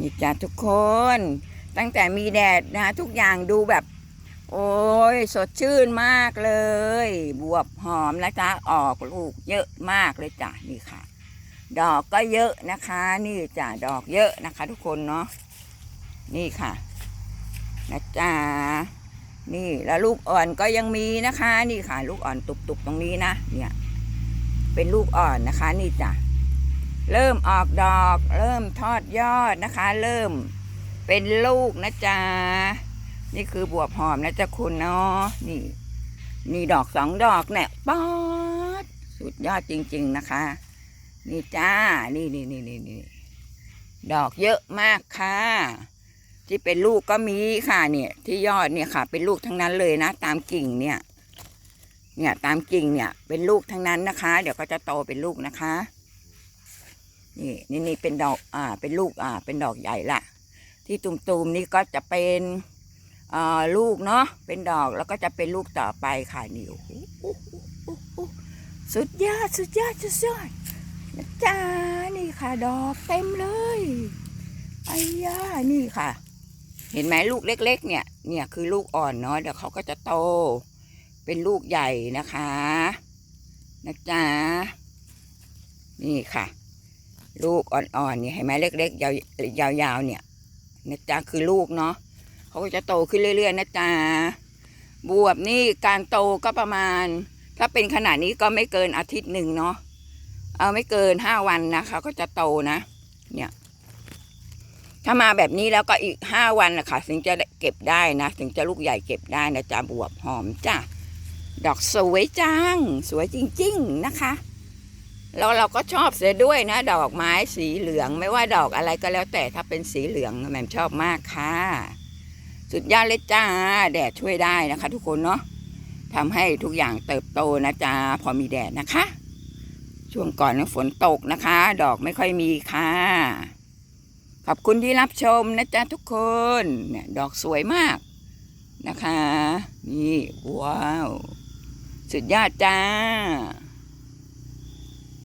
นี่จ้ะทุกคน ตั้งแต่มีแดดนะทุกอย่างดูแบบ โอ้ยสดชื่นมากเลย บวบหอมนะจ๊ะออกลูกเยอะมากเลยจ้ะนี่ค่ะ ดอกก็เยอะนะคะ นี่จ้ะดอกเยอะนะคะ ทุกคนเนาะนี่ค่ะนะจ๊ะนี่แล้วลูกอ่อนก็ยังมีนะคะ นี่ค่ะ ลูกอ่อนตุบๆตรงนี้นะเนี่ย เป็นลูกอ่อนนะคะ นี่จ้ะ เริ่มออกดอก เริ่มทอดยอดนะคะ เริ่มเป็นลูกนะจ๊ะนี่คือบวบหอมนะจ๊ะคุณเนาะนี่ นี่ดอกสองดอกเนี่ยป๊อดสุดยอดจริง ๆนะคะ นี่จ้านี่นี่นี่นี่นี่ดอกเยอะมากค่ะ ที่เป็นลูกก็มีค่ะเนี่ย ที่ยอดเนี่ยค่ะ เป็นลูกทั้งนั้นเลยนะ ตามกิ่งเนี่ย เนี่ยตามกิ่งเนี่ย เป็นลูกทั้งนั้นนะคะ เดี๋ยวก็จะโตเป็นลูกนะคะ นี่นี่นี่เป็นดอกอ่าเป็นลูกอ่าเป็นดอกใหญ่ละที่ตุ่มๆนี่ก็จะเป็นอ่าลูกเนาะเป็นดอกแล้วก็จะเป็นลูกต่อไปค่ะนี่โอ้โหสุดยอดสุดยอดสุดยอดนะจ้านี่ค่ะ ดอกเต็มเลยไอ้ย่านี่ค่ะ เห็นไหมลูกเล็ก ๆ เนี่ย เนี่ยคือลูกอ่อนเนาะเดี๋ยวเขาก็จะโต เป็นลูกใหญ่นะคะ นะจ๊ะนี่ค่ะ ลูกอ่อนๆเนี่ยเห็นไหมเล็กๆยาวยาวๆเนี่ยนะจ๊ะคือลูกเนาะเขาก็จะโตขึ้นเรื่อย ๆ นะจ๊ะบวบนี่การโตก็ประมาณ ถ้าเป็นขนาดนี้ก็ไม่เกินอาทิตย์หนึ่งเนาะเอาไม่เกินห้าวันนะคะก็จะโตนะ เนี่ย ถ้ามาแบบนี้แล้วก็อีกห้าวันนะคะถึงจะเก็บได้นะถึงจะลูกใหญ่เก็บได้นะจ๊ะบวบหอมจ้ะดอกสวยจังสวยจริง ๆ นะคะ แล้วเราก็ชอบเสียด้วยนะ ดอกไม้สีเหลืองไม่ว่าดอกอะไรก็แล้วแต่ถ้าเป็นสีเหลืองแม่ชอบมากค่ะ สุดยอดเลยจ้า แดดช่วยได้นะคะ ทุกคนเนาะทำให้ทุกอย่างเติบโตนะจ๊ะพอมีแดดนะคะ ช่วงก่อนฝนตกนะคะ ดอกไม่ค่อยมีค่ะ ขอบคุณที่รับชมนะจ๊ะทุกคนเนี่ยดอกสวยมากนะคะ นี่ว้าว สุดยอดจ้า